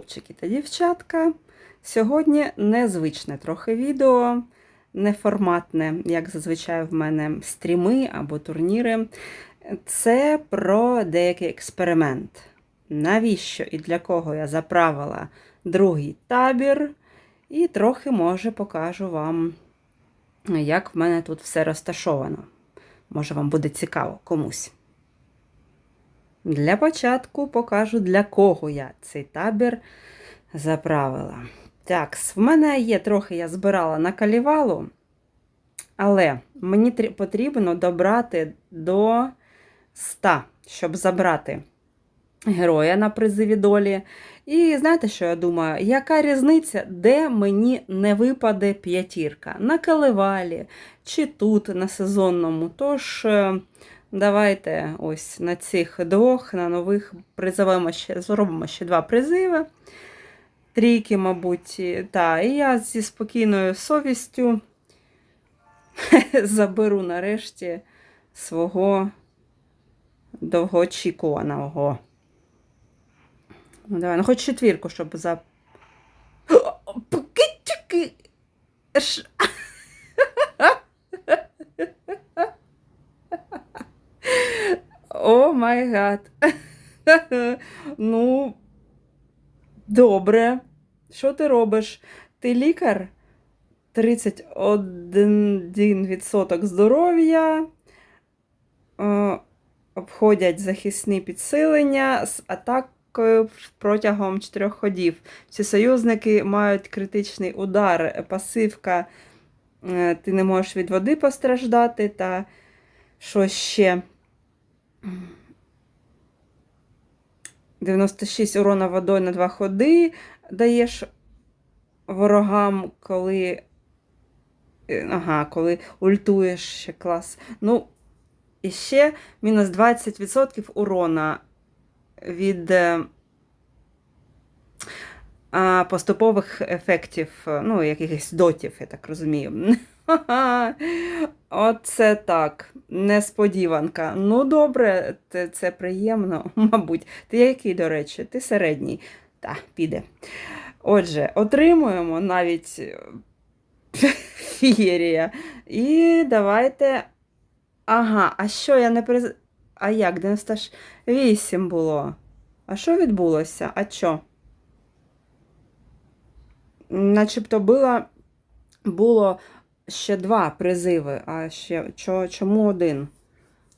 Хлопчики та дівчатка. Сьогодні незвичне трохи відео, неформатне, як зазвичай в мене стріми або турніри. Це про деякий експеримент. Навіщо і для кого я заправила другий табір, і трохи, може, покажу вам, як в мене тут все розташовано. Може, вам буде цікаво комусь. Для початку покажу, для кого я цей табір заправила. Так, в мене є трохи, я збирала на калівалу, але мені потрібно добрати до 100, щоб забрати героя на призиві долі. І знаєте, що я думаю? Яка різниця, де мені не випаде п'ятірка? На каливалі чи тут, на сезонному. Тож. Давайте ось на цих двох, на нових призовемо ще, зробимо ще два призиви. Трійки, мабуть, та, і я зі спокійною совістю заберу нарешті свого довгоочікуваного. Ну, давай, ну хоч четвірку, щоб за. О май гад. Ну, добре. Що ти робиш? Ти лікар? 31% здоров'я. Обходять захисні підсилення з атакою протягом 4 ходів. Всі союзники мають критичний удар, пасивка, е, ти не можеш від води постраждати, та що ще? 96 урона водою на 2 ходи даєш ворогам, коли. е, Ага, коли ультуєш ще клас. Ну, і ще мінус 20% урона від е, а, поступових ефектів, ну, якихось дотів, я так розумію. Оце так, несподіванка. Ну, добре, це, приємно, мабуть. Ти який, до речі, ти середній. Та, піде. Отже, отримуємо навіть е, фієрія. І давайте. Ага, а що я не приз... А як? 98 було. А що відбулося? А що? Начебто було, було ще два призиви, а ще чому один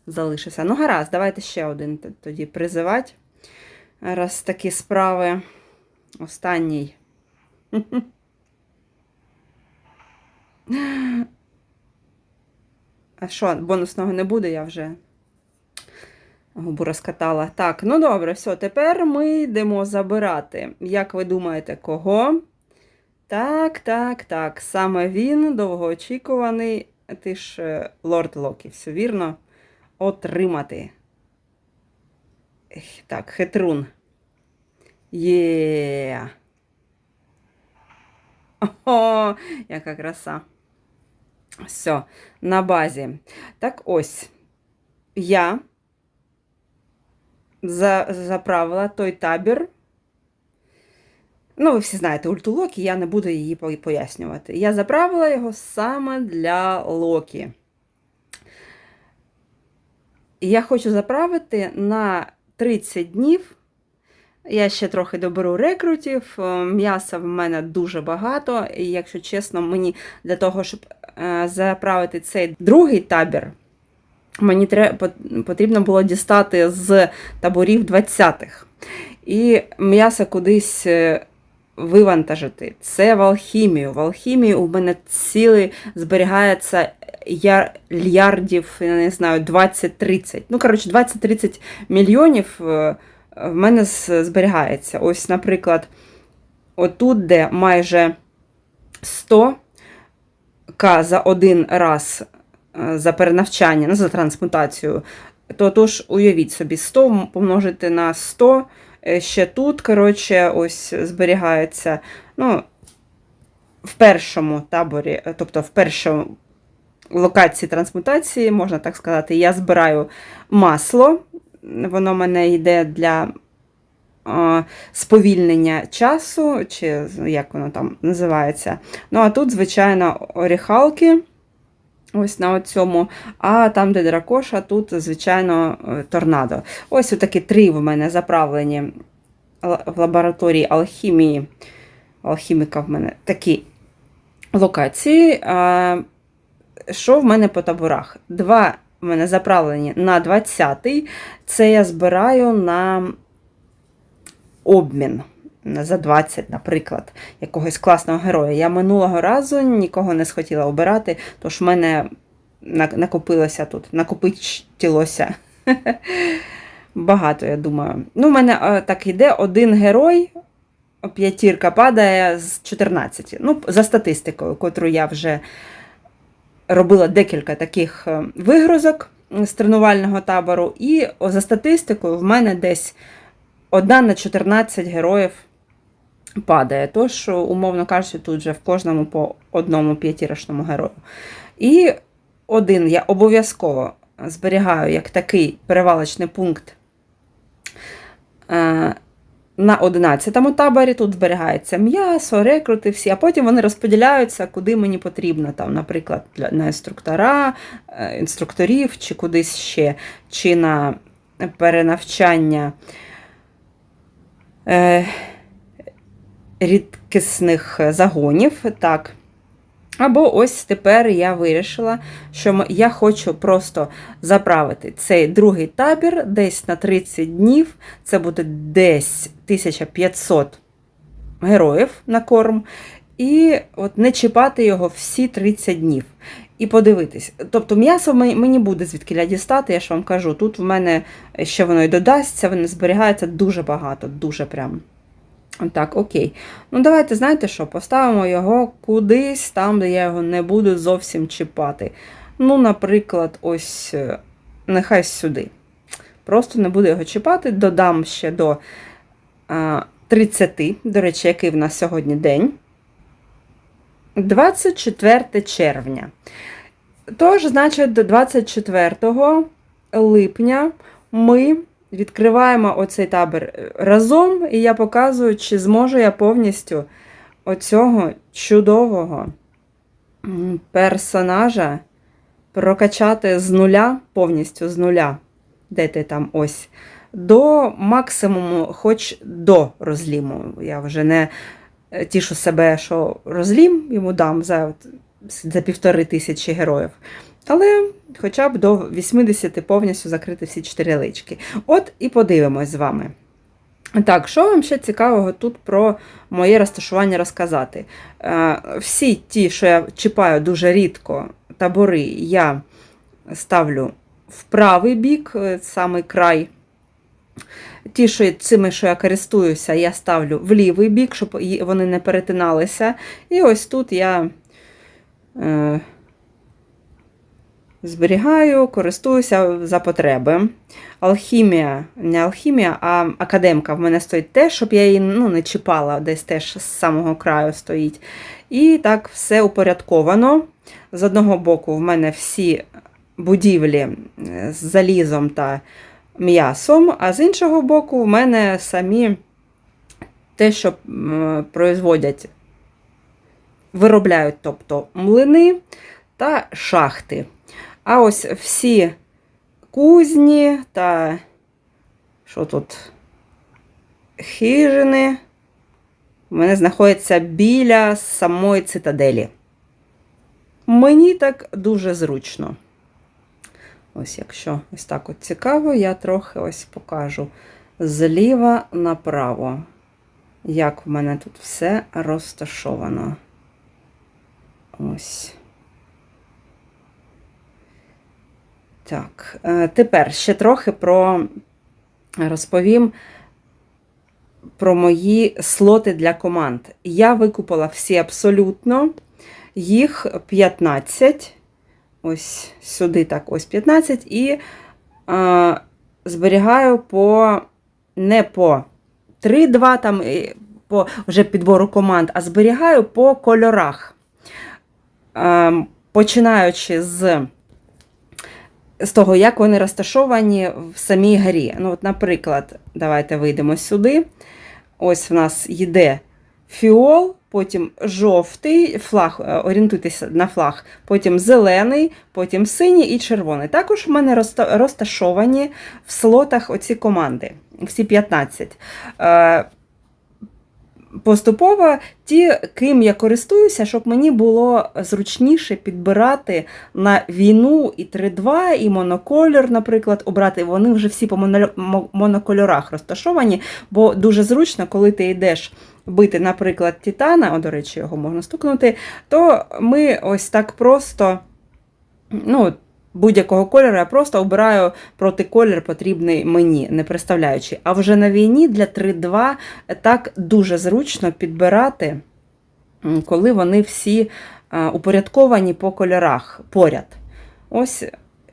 залишився? Ну, гаразд, давайте ще один тоді призивати. Раз такі справи. Останній. А що, бонусного не буде, я вже губу розкатала. Так, ну добре, все, тепер ми йдемо забирати. Як ви думаєте, кого? Так, так, так. Саме він довгоочікуваний, ти ж е, лорд Локі, все вірно, отримати. Так, хитрун. Є. О, яка краса. Все, на базі. Так ось, я заправила той табір. Ну, ви всі знаєте, ульту Локі, я не буду її пояснювати. Я заправила його саме для Локі. Я хочу заправити на 30 днів. Я ще трохи доберу рекрутів. Е, м'яса в мене дуже багато. І, якщо чесно, мені для того, щоб е, заправити цей другий табір, мені потрібно було дістати з таборів 20-х. І м'ясо кудись е, вивантажити. Це в алхімію. В алхімії у мене цілий зберігається ярдів, я не знаю, 20-30. Ну, коротше, 20-30 мільйонів е, в мене зберігається. Ось, наприклад, отут, де майже 100 к за один раз е, за перенавчання, ну, за трансмутацію, то тож уявіть собі, 100 помножити на 100. Е, ще тут, коротше, ось зберігається. ну, В першому таборі, е, тобто в першому локації трансмутації, можна так сказати, я збираю масло. Воно мене йде для сповільнення часу, чи як воно там називається. Ну, а тут, звичайно, оріхалки. Ось на цьому, а там, де дракоша, тут, звичайно, е, торнадо. Ось такі три в мене заправлені в лабораторії алхімії. Алхіміка в мене такі локації. Що в мене по таборах? Два в мене заправлені на 20-й. Це я збираю на обмін. За 20, наприклад, якогось класного героя. Я минулого разу нікого не схотіла обирати, тож в мене накопилося тут, накопичилося. Багато, я думаю. Ну, в мене е, так іде один герой, п'ятірка падає з 14. Ну, за статистикою, котру я вже робила декілька таких е, вигрузок з тренувального табору. І за статистикою, в мене десь одна на 14 героїв падає. Тож, умовно кажучи, тут же в кожному по одному п'ятірочному герою. І один я обов'язково зберігаю як такий перевалочний пункт е, на 11-му таборі. Тут зберігається м'ясо, рекрути всі, а потім вони розподіляються, куди мені потрібно. Там, наприклад, на інструктора, е, інструкторів, чи кудись ще, чи на перенавчання. Е, рідкісних загонів. Так. Або ось тепер я вирішила, що я хочу просто заправити цей другий табір десь на 30 днів. Це буде десь 1500 героїв на корм. І от не чіпати його всі 30 днів. І подивитись. Тобто м'ясо мені буде звідкиля дістати, я ж вам кажу. Тут в мене ще воно і додасться, воно зберігається дуже багато, дуже прям. Так, окей. Ну, давайте, знаєте що, поставимо його кудись там, де я його не буду зовсім чіпати. Ну, наприклад, ось е, нехай сюди. Просто не буду його чіпати, додам ще до а, 30, до речі, який в нас сьогодні день. 24 червня. Тож, значить, до 24 липня ми відкриваємо оцей табір разом, і я показую, чи зможу я повністю оцього чудового персонажа прокачати з нуля, повністю з нуля, де ти там ось, до максимуму, хоч до розліму. Я вже не е, тішу себе, що розлім йому дам за, за півтори тисячі героїв. Але хоча б до 80 повністю закрити всі чотири лички. От і подивимось з вами. Так, що вам ще цікавого тут про моє розташування розказати? Е, Всі ті, що я чіпаю дуже рідко, табори, я ставлю в правий бік, е, самий край. Ті, що цими, що я користуюся, я ставлю в лівий бік, щоб вони не перетиналися. І ось тут я е, зберігаю, користуюся за потреби. Алхімія, не алхімія, а академка в мене стоїть теж, щоб я її ну, не чіпала, десь теж з самого краю стоїть. І так все упорядковано. З одного боку, в мене всі будівлі е, з залізом та м'ясом, а з іншого боку, в мене самі те, що производять, виробляють, тобто млини та шахти. А ось всі кузні та що тут? Хижини в мене знаходяться біля самої цитаделі. Мені так дуже зручно. Ось, якщо ось так от цікаво, я трохи ось покажу зліва направо, як в мене тут все розташовано. Ось. Так, е, тепер ще трохи про розповім про мої слоти для команд. Я викупила всі абсолютно, їх 15. Ось сюди так, ось 15, і е, зберігаю по не по 3-2 там по вже підбору команд, а зберігаю по кольорах. Е, починаючи з з того, як вони розташовані в самій грі. Ну, от, Наприклад, давайте вийдемо сюди. Ось в нас йде фіол, потім жовтий флаг, е, орієнтуйтеся на флаг, потім зелений, потім синій і червоний. Також в мене розташовані в слотах оці команди, всі 15. Поступово ті, ким я користуюся, щоб мені було зручніше підбирати на війну і 3-2, і монокольор, наприклад, обрати. Вони вже всі по монокольорах розташовані, бо дуже зручно, коли ти йдеш бити, наприклад, Титана, о, до речі, його можна стукнути, то ми ось так просто, ну, будь-якого кольору, я просто обираю проти колір потрібний мені, не представляючи. А вже на війні для 3-2 так дуже зручно підбирати, коли вони всі упорядковані по кольорах поряд. Ось,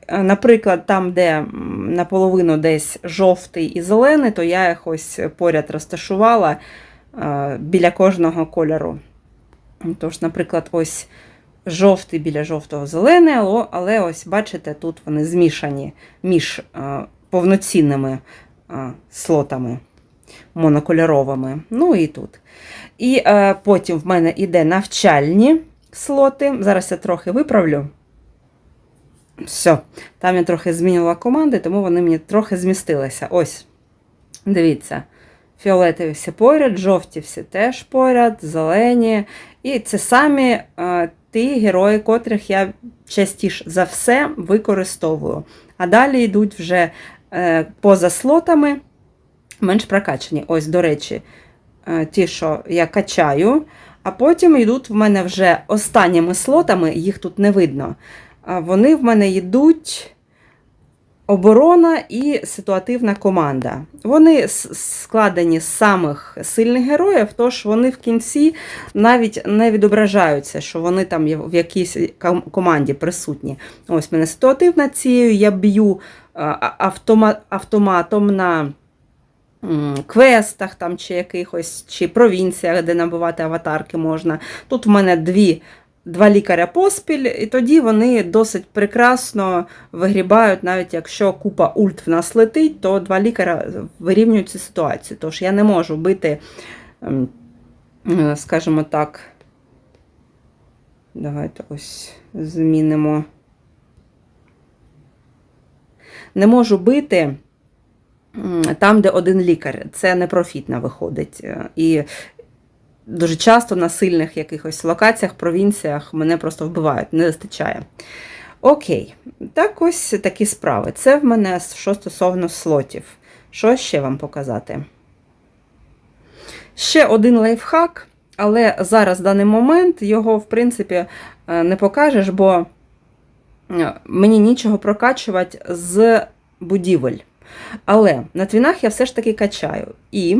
е, наприклад, там, де наполовину десь жовтий і зелений, то я їх поряд розташувала е, біля кожного кольору. Тож, наприклад, ось жовтий біля жовтого зелений, але- ось бачите, тут вони змішані між е, повноцінними е, слотами монокольоровими. Ну і тут. І е, потім в мене йде навчальні слоти. Зараз я трохи виправлю. Все, там я трохи змінила команди, тому вони мені трохи змістилися. Ось, дивіться. Фіолетові всі поряд, жовті всі теж поряд, зелені. І це самі ті герої, котрих я частіше за все використовую. А далі йдуть вже е, поза слотами менш прокачані. Ось, до речі, е, ті, що я качаю, а потім йдуть в мене вже останніми слотами, їх тут не видно. Вони в мене йдуть оборона і ситуативна команда. Вони складені з самих сильних героїв, тож вони в кінці навіть не відображаються, що вони там в якійсь команді присутні. Ось мене ситуативна цією, я б'ю автоматом на квестах там, чи якихось, чи провінціях, де набивати аватарки можна. Тут в мене дві. Два лікаря поспіль, і тоді вони досить прекрасно вигрібають, навіть якщо купа ульт в нас летить, то два лікаря вирівнюють цю ситуацію. Тож я не можу бити, ем, е, скажімо так, давайте ось змінимо. Не можу бити там, де один лікар. Це непрофітно виходить. Е, І дуже часто на сильних якихось локаціях, провінціях мене просто вбивають, не вистачає. Окей, так ось такі справи. Це в мене що стосовно слотів. Що ще вам показати? Ще один лайфхак, але зараз в даний момент його, в принципі, е, не покажеш, бо е, мені нічого прокачувати з будівель. Але на твінах я все ж таки качаю. І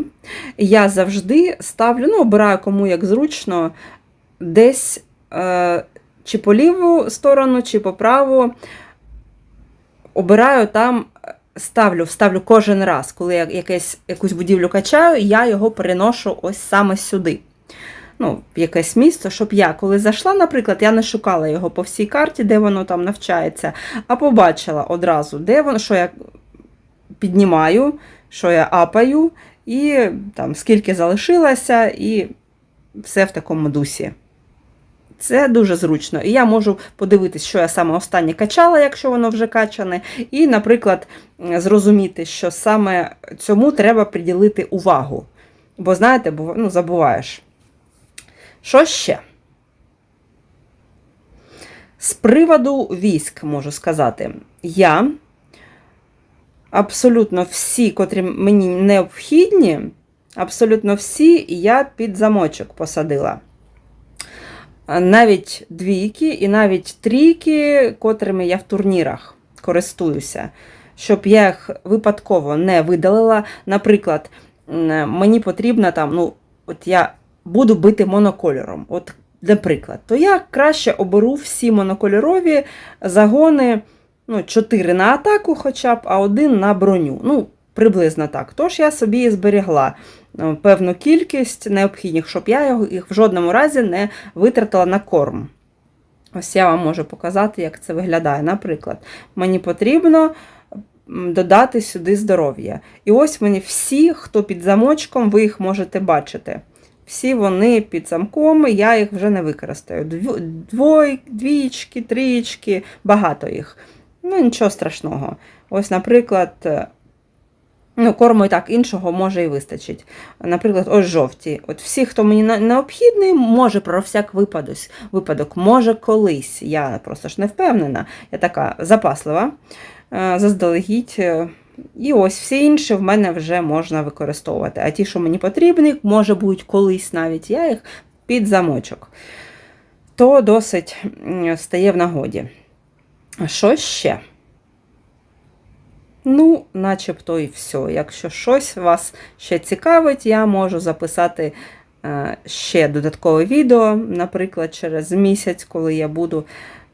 я завжди ставлю, ну, обираю кому як зручно, десь е, чи по ліву сторону, чи по праву. Обираю там, е, ставлю, ставлю кожен раз, коли я якесь, якусь будівлю качаю, я його переношу ось саме сюди. Ну, в якесь місто, щоб я, коли зайшла, наприклад, я не шукала його по всій карті, де воно там навчається, а побачила одразу, де воно, що я піднімаю, що я апаю, і там скільки залишилося, і все в такому дусі. Це дуже зручно. І я можу подивитись, що я саме останнє качала, якщо воно вже качане, і, наприклад, зрозуміти, що саме цьому треба приділити увагу. Бо, знаєте, ну, забуваєш. Що ще? З приводу військ можу сказати, я абсолютно всі, котрі мені необхідні, абсолютно всі я під замочок посадила. Навіть двійки і навіть трійки, котрими я в турнірах користуюся, щоб я їх випадково не видалила. Наприклад, мені потрібно там, ну, от я буду бити монокольором. От, наприклад, то я краще оберу всі монокольорові загони ну, 4 на атаку, хоча б, а один на броню. Ну, приблизно так. Тож я собі і зберігла е, певну кількість необхідних, щоб я їх в жодному разі не витратила на корм. Ось я вам можу показати, як це виглядає. Наприклад, мені потрібно додати сюди здоров'я. І ось мені всі, хто під замочком, ви їх можете бачити. Всі вони під замком, я їх вже не використаю. Дво- Двой, двічки, трічки, багато їх. Ну, нічого страшного. Ось, наприклад, е, ну, корму і так іншого може і вистачить. Наприклад, ось жовті. От всі, хто мені необхідний, може про всяк випадок, може колись. Я просто ж не впевнена. Я така запаслива, е, заздалегідь. е, І ось всі інші в мене вже можна використовувати. А ті, що мені потрібні, може будуть колись навіть, я їх під замочок. То досить стає в нагоді. А що ще? Ну, начебто і все. Якщо щось вас ще цікавить, я можу записати е, ще додаткове відео, наприклад, через місяць, коли я буду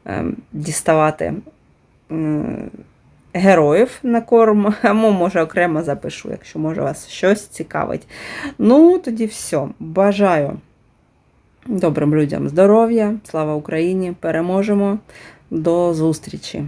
е, діставати героїв на корм, або може окремо запишу, якщо може вас щось цікавить. Ну, тоді все. Бажаю добрим людям здоров'я, слава Україні! Переможемо! До зустрічі!